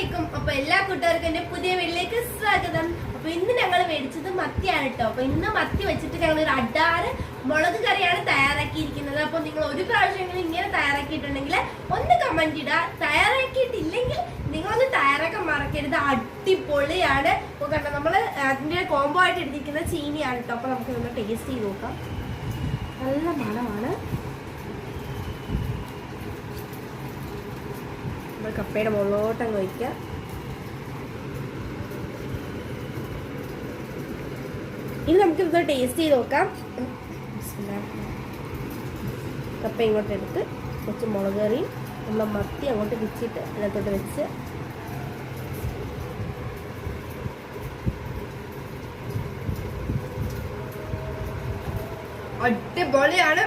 അസ്സലാമലൈക്കും. അപ്പൊ എല്ലാ കൂട്ടുകാർക്കും എന്റെ പുതിയ വീട്ടിലേക്ക് സ്വാഗതം. അപ്പൊ ഇന്ന് ഞങ്ങൾ മേടിച്ചത് മത്തിയാണ് കേട്ടോ അപ്പൊ ഇന്ന് മത്തി വെച്ചിട്ട് ഞങ്ങൾ ഒരു അഡാറ് മുളക് കറിയാണ് തയ്യാറാക്കിയിരിക്കുന്നത്. അപ്പൊ നിങ്ങൾ ഒരു പ്രാവശ്യമെങ്കിലും ഇങ്ങനെ തയ്യാറാക്കിയിട്ടുണ്ടെങ്കിൽ ഒന്ന് കമന്റ് ഇടുക തയ്യാറാക്കിയിട്ടില്ലെങ്കിൽ നിങ്ങളൊന്ന് തയ്യാറാക്കാൻ മറക്കരുത്. അടിപൊളിയാണ്. അപ്പൊ കണ്ടോ നമ്മൾ അതിന്റെ കോംബോ ആയിട്ട് എടുത്തിരിക്കുന്ന ചീനിയാണ് കേട്ടോ അപ്പൊ നമുക്ക് ഒന്ന് ടേസ്റ്റ് ചെയ്ത് നോക്കാം. നല്ല മണമാണ്. കപ്പയുടെ മുകളിലോട്ട് അങ്ങ് വയ്ക്കുക ഇനി ഇത് ടേസ്റ്റ് ചെയ്ത് നോക്കാം. കപ്പ ഇങ്ങോട്ട് എടുത്ത് കുറച്ച് മുളക് കറിയും നമ്മൾ മത്തി അങ്ങോട്ട് പിച്ചിട്ട് അതിനകത്തോട്ട് വെച്ച്. അടിപൊളിയാണ്.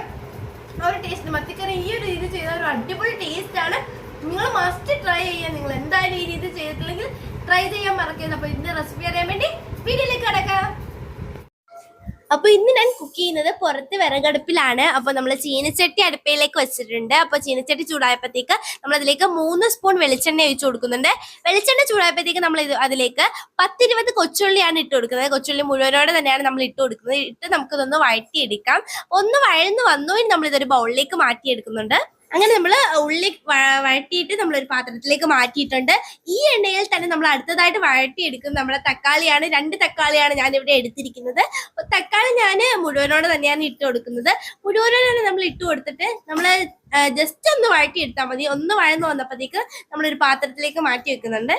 ആ ഒരു ടേസ്റ്റ് മത്തിക്കറി ഈ ഒരു രീതി ചെയ്ത ഒരു അടിപൊളി ടേസ്റ്റ് ആണ്. നിങ്ങൾ മസ്റ്റ് ട്രൈ ചെയ്യാൻ നിങ്ങൾ എന്തായാലും ഈ രീതി ചെയ്തിട്ടില്ലെങ്കിൽ ട്രൈ ചെയ്യാൻ മറക്കരുത്. അപ്പൊ ഇന്ന് റെസിപ്പി അറിയാൻ വേണ്ടി വീഡിയോയിലേക്ക് കിടക്കാം. അപ്പൊ ഇന്ന് ഞാൻ കുക്ക് ചെയ്യുന്നത് പുറത്ത് വിറകടുപ്പിലാണ്. അപ്പൊ നമ്മൾ ചീനച്ചട്ടി അടുപ്പയിലേക്ക് വെച്ചിട്ടുണ്ട്. അപ്പൊ ചീനച്ചട്ടി ചൂടായപ്പോഴത്തേക്ക് നമ്മൾ അതിലേക്ക് മൂന്ന് സ്പൂൺ വെളിച്ചെണ്ണ ഒഴിച്ച് കൊടുക്കുന്നുണ്ട്. വെളിച്ചെണ്ണ ചൂടായപ്പോഴത്തേക്ക് നമ്മൾ ഇത് അതിലേക്ക് പത്തിരുപത് കൊച്ചുള്ളിയാണ് ഇട്ട് കൊടുക്കുന്നത്. കൊച്ചുള്ളി മുഴുവനോടെ തന്നെയാണ് നമ്മൾ ഇട്ട് കൊടുക്കുന്നത്. ഇട്ട് നമുക്കിതൊന്ന് വഴറ്റിയെടുക്കാം. ഒന്ന് വഴന്ന് വന്നു നമ്മൾ ഇതൊരു ബൗളിലേക്ക് മാറ്റിയെടുക്കുന്നുണ്ട്. അങ്ങനെ നമ്മൾ ഉള്ളി വഴറ്റിയിട്ട് നമ്മൾ ഒരു പാത്രത്തിലേക്ക് മാറ്റിയിട്ടുണ്ട്. ഈ എണ്ണയിൽ തന്നെ നമ്മൾ അടുത്തതായിട്ട് വഴറ്റിയെടുക്കും നമ്മുടെ തക്കാളിയാണ് രണ്ട് തക്കാളിയാണ് ഞാൻ ഇവിടെ എടുത്തിരിക്കുന്നത് തക്കാളി ഞാൻ മുഴുവനോടെ തന്നെയാണ് ഇട്ട് കൊടുക്കുന്നത്. മുഴുവനോടെ നമ്മൾ ഇട്ട് കൊടുത്തിട്ട് നമ്മൾ ജസ്റ്റ് ഒന്ന് വഴറ്റിയെടുത്താൽ മതി. ഒന്ന് വഴന്ന് വന്നപ്പോഴത്തേക്ക് നമ്മളൊരു പാത്രത്തിലേക്ക് മാറ്റി വെക്കുന്നുണ്ട്.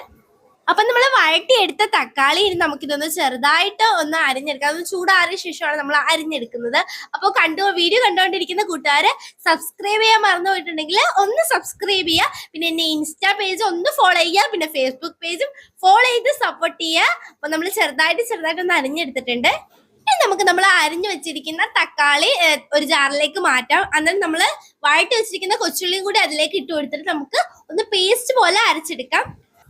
അപ്പൊ നമ്മൾ വഴറ്റിയെടുത്ത തക്കാളി ഇനി നമുക്കിതൊന്ന് ചെറുതായിട്ട് ഒന്ന് അരിഞ്ഞെടുക്കാം. അതൊന്ന് ചൂടാറിയ ശേഷമാണ് നമ്മൾ അരിഞ്ഞെടുക്കുന്നത്. അപ്പോൾ കണ്ടു വീഡിയോ കണ്ടുകൊണ്ടിരിക്കുന്ന കൂട്ടുകാര് സബ്സ്ക്രൈബ് ചെയ്യാൻ മറന്നു പോയിട്ടുണ്ടെങ്കിൽ ഒന്ന് സബ്സ്ക്രൈബ് ചെയ്യുക. പിന്നെ എന്നെ ഇൻസ്റ്റാ പേജ് ഒന്ന് ഫോളോ ചെയ്യുക. പിന്നെ ഫേസ്ബുക്ക് പേജും ഫോളോ ചെയ്ത് സപ്പോർട്ട് ചെയ്യുക. അപ്പൊ നമ്മൾ ചെറുതായിട്ട് ചെറുതായിട്ട് ഒന്ന് അരിഞ്ഞെടുത്തിട്ടുണ്ട്. നമുക്ക് നമ്മൾ അരിഞ്ഞു വെച്ചിരിക്കുന്ന തക്കാളി ഒരു ജാറിലേക്ക് മാറ്റാം. അന്നേരം നമ്മൾ വഴട്ടി വെച്ചിരിക്കുന്ന കൊച്ചുള്ളിയും കൂടി അതിലേക്ക് ഇട്ട് കൊടുത്തിട്ട് നമുക്ക് ഒന്ന് പേസ്റ്റ് പോലെ അരച്ചെടുക്കാം.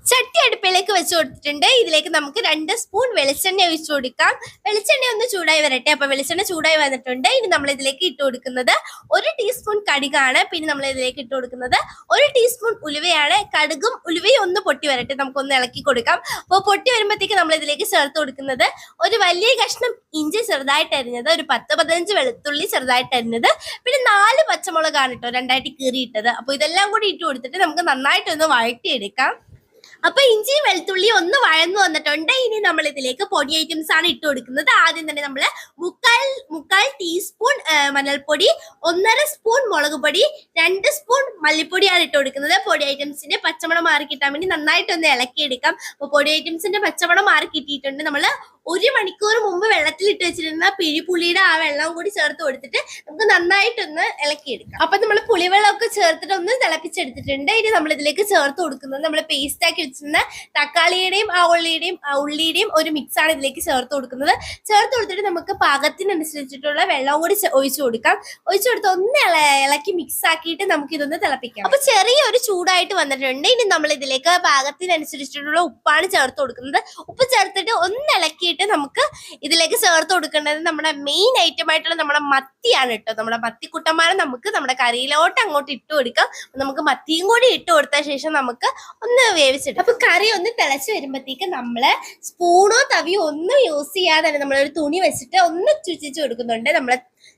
ചട്ടി അടുപ്പിലേക്ക് വെച്ച് കൊടുത്തിട്ടുണ്ട്. ഇതിലേക്ക് നമുക്ക് രണ്ട് സ്പൂൺ വെളിച്ചെണ്ണ ഒഴിച്ചു കൊടുക്കാം. വെളിച്ചെണ്ണ ഒന്ന് ചൂടായി വരട്ടെ. അപ്പൊ വെളിച്ചെണ്ണ ചൂടായി വന്നിട്ടുണ്ട്. ഇനി നമ്മൾ ഇതിലേക്ക് ഇട്ട് കൊടുക്കുന്നത് ഒരു ടീസ്പൂൺ കടുകാണ്. പിന്നെ നമ്മൾ ഇതിലേക്ക് ഇട്ട് കൊടുക്കുന്നത് ഒരു ടീസ്പൂൺ ഉലുവയാണ്. കടുകും ഉലുവയും ഒന്ന് പൊട്ടി വരട്ടെ. നമുക്കൊന്ന് ഇളക്കി കൊടുക്കാം. അപ്പോൾ പൊട്ടി വരുമ്പോഴത്തേക്ക് നമ്മൾ ഇതിലേക്ക് ചേർത്ത് കൊടുക്കുന്നത് ഒരു വലിയ കഷ്ണം ഇഞ്ചി ചെറുതായിട്ട് അരിഞ്ഞത് ഒരു പത്ത് പതിനഞ്ച് വെളുത്തുള്ളി ചെറുതായിട്ട് അരിഞ്ഞത് പിന്നെ നാല് പച്ചമുളകാണ് കേട്ടോ രണ്ടായിട്ട് കീറിയിട്ടത്. അപ്പോൾ ഇതെല്ലാം കൂടി ഇട്ട് കൊടുത്തിട്ട് നമുക്ക് നന്നായിട്ടൊന്ന് വഴറ്റിയെടുക്കാം. അപ്പൊ ഇഞ്ചി വെളുത്തുള്ളി ഒന്ന് വഴന്നു വന്നിട്ടുണ്ട്. ഇനി നമ്മൾ ഇതിലേക്ക് പൊടി ഐറ്റംസ് ആണ് ഇട്ട് കൊടുക്കുന്നത്. ആദ്യം തന്നെ നമ്മൾ മുക്കാൽ മുക്കാൽ ടീസ്പൂൺ മഞ്ഞൾപ്പൊടി ഒന്നര സ്പൂൺ മുളക് പൊടി രണ്ട് സ്പൂൺ മല്ലിപ്പൊടിയാണ് ഇട്ട് കൊടുക്കുന്നത്. പൊടി ഐറ്റംസിന്റെ പച്ചമണം മാറി കിട്ടാൻ വേണ്ടി നന്നായിട്ടൊന്ന് ഇളക്കിയെടുക്കാം. അപ്പൊ പൊടി ഐറ്റംസിന്റെ പച്ചമണം മാറി കിട്ടിയിട്ടുണ്ട്. നമ്മൾ ഒരു മണിക്കൂർ മുമ്പ് വെള്ളത്തിൽ ഇട്ട് വെച്ചിരുന്ന പിഴിപ്പുളിയുടെ ആ വെള്ളം കൂടി ചേർത്ത് കൊടുത്തിട്ട് നമുക്ക് നന്നായിട്ടൊന്ന് ഇളക്കിയെടുക്കാം. അപ്പൊ നമ്മൾ പുളിവെള്ളമൊക്കെ ചേർത്തിട്ട് ഒന്ന് തിളപ്പിച്ചെടുത്തിട്ടുണ്ട്. ഇനി നമ്മൾ ഇതിലേക്ക് ചേർത്ത് കൊടുക്കുന്നത് നമ്മൾ പേസ്റ്റ് ആക്കി വെച്ചിരുന്ന തക്കാളിയുടെയും ആ ഉള്ളിയുടെയും ആ ഉള്ളിയുടെയും ഒരു മിക്സ് ആണ് ഇതിലേക്ക് ചേർത്ത് കൊടുക്കുന്നത്. ചേർത്ത് കൊടുത്തിട്ട് നമുക്ക് പാകത്തിനനുസരിച്ചിട്ടുള്ള വെള്ളം കൂടി ഒഴിച്ചു കൊടുക്കാം. ഒഴിച്ചു കൊടുത്ത് ഒന്ന് ഇള- ഇളക്കി മിക്സ് ആക്കിയിട്ട് നമുക്ക് ഇതൊന്ന് തിളപ്പിക്കാം. അപ്പൊ ചെറിയൊരു ചൂടായിട്ട് വന്നിട്ടുണ്ട്. ഇനി നമ്മൾ ഇതിലേക്ക് പാകത്തിനനുസരിച്ചിട്ടുള്ള ഉപ്പാണ് ചേർത്ത് കൊടുക്കുന്നത്. ഉപ്പ് ചേർത്തിട്ട് ഒന്ന് ഇളക്കിയിട്ട് നമുക്ക് ഇതിലേക്ക് ചേർത്ത് കൊടുക്കേണ്ടത് നമ്മുടെ മെയിൻ ഐറ്റം ആയിട്ടുള്ള നമ്മുടെ മത്തിയാണ് കേട്ടോ നമ്മുടെ മത്തിക്കുട്ടന്മാരെ നമുക്ക് നമ്മുടെ കറിയിലോട്ട് അങ്ങോട്ട് ഇട്ട് കൊടുക്കാം. നമുക്ക് മത്തിയും കൂടി ഇട്ട് കൊടുത്ത ശേഷം നമുക്ക് ഒന്ന് വേവിച്ചിട്ട് അപ്പൊ കറി ഒന്ന് തിളച്ച് വരുമ്പോഴത്തേക്ക് നമ്മൾ സ്പൂണോ തവിയോ ഒന്നും യൂസ് ചെയ്യാതെ തന്നെ നമ്മളൊരു തുണി വെച്ചിട്ട് ഒന്ന് ചുറ്റിച്ച് കൊടുക്കുന്നുണ്ട്. നമ്മൾ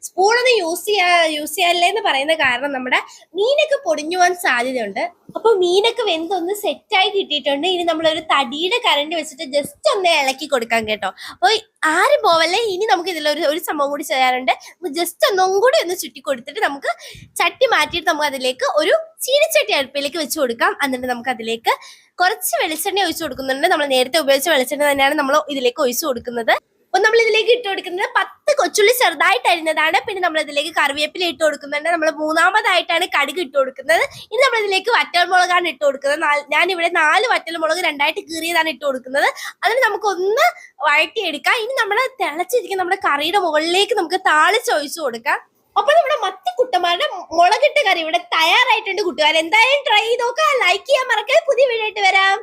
സ്പൂണൊന്നും യൂസ് ചെയ്യാ യൂസ് ചെയ്യാനില്ലേ എന്ന് പറയുന്ന കാരണം നമ്മുടെ മീനൊക്കെ പൊടിഞ്ഞു പോകാൻ സാധ്യതയുണ്ട്. അപ്പൊ മീനൊക്കെ വെന്തൊന്ന് സെറ്റായി കിട്ടിയിട്ടുണ്ട്. ഇനി നമ്മളൊരു തടിയുടെ കരണ്ട് വെച്ചിട്ട് ജസ്റ്റ് ഒന്ന് ഇളക്കി കൊടുക്കാൻ കേട്ടോ. അപ്പൊ ആരും പോവല്ലേ? ഇനി നമുക്ക് ഇതിലൊരു ഒരു സംഭവം കൂടി ചെയ്യാറുണ്ട് ജസ്റ്റ് ഒന്നും കൂടി ഒന്ന് ചുറ്റി കൊടുത്തിട്ട് നമുക്ക് ചട്ടി മാറ്റിയിട്ട് നമുക്ക് അതിലേക്ക് ഒരു ചീനിച്ചട്ടി അടുപ്പിലേക്ക് വെച്ച് കൊടുക്കാം. എന്നിട്ട് നമുക്ക് അതിലേക്ക് കുറച്ച് വെളിച്ചെണ്ണ ഒഴിച്ചു കൊടുക്കുന്നുണ്ട്. നമ്മൾ നേരത്തെ ഉപയോഗിച്ച വെളിച്ചെണ്ണ തന്നെയാണ് നമ്മൾ ഇതിലേക്ക് ഒഴിച്ചു കൊടുക്കുന്നത്. അപ്പൊ നമ്മൾ ഇതിലേക്ക് ഇട്ട് കൊടുക്കുന്നത് പത്ത് കൊച്ചുള്ളി ചെറുതായിട്ട് അരിഞ്ഞതാണ്. പിന്നെ നമ്മൾ ഇതിലേക്ക് കറിവേപ്പില ഇട്ട് കൊടുക്കുന്നുണ്ട്. നമ്മൾ മൂന്നാമതായിട്ടാണ് കടുക് ഇട്ട് കൊടുക്കുന്നത്. ഇനി നമ്മൾ ഇതിലേക്ക് വറ്റൽമുളകാണ് ഇട്ട് കൊടുക്കുന്നത്. ഞാൻ ഇവിടെ നാല് വറ്റൽമുളക് രണ്ടായിട്ട് കീറിയതാണ് ഇട്ട് കൊടുക്കുന്നത്. അതിന് നമുക്ക് ഒന്ന് വഴറ്റിയെടുക്കാം. ഇനി നമ്മൾ തിളച്ചിരിക്കുന്ന നമ്മുടെ കറിയുടെ മുകളിലേക്ക് നമുക്ക് താളിച്ച് ഒഴിച്ചു കൊടുക്കാം. അപ്പൊ നമ്മുടെ മത്തി കുട്ടന്മാരുടെ മുളകിട്ട കറി ഇവിടെ തയ്യാറായിട്ടുണ്ട് കൂട്ടുകാർ എന്തായാലും ട്രൈ ചെയ്ത് നോക്കാം. ലൈക്ക് ചെയ്യാൻ മറക്കാതെ പുതിയ വീഡിയോ ആയിട്ട് വരാം.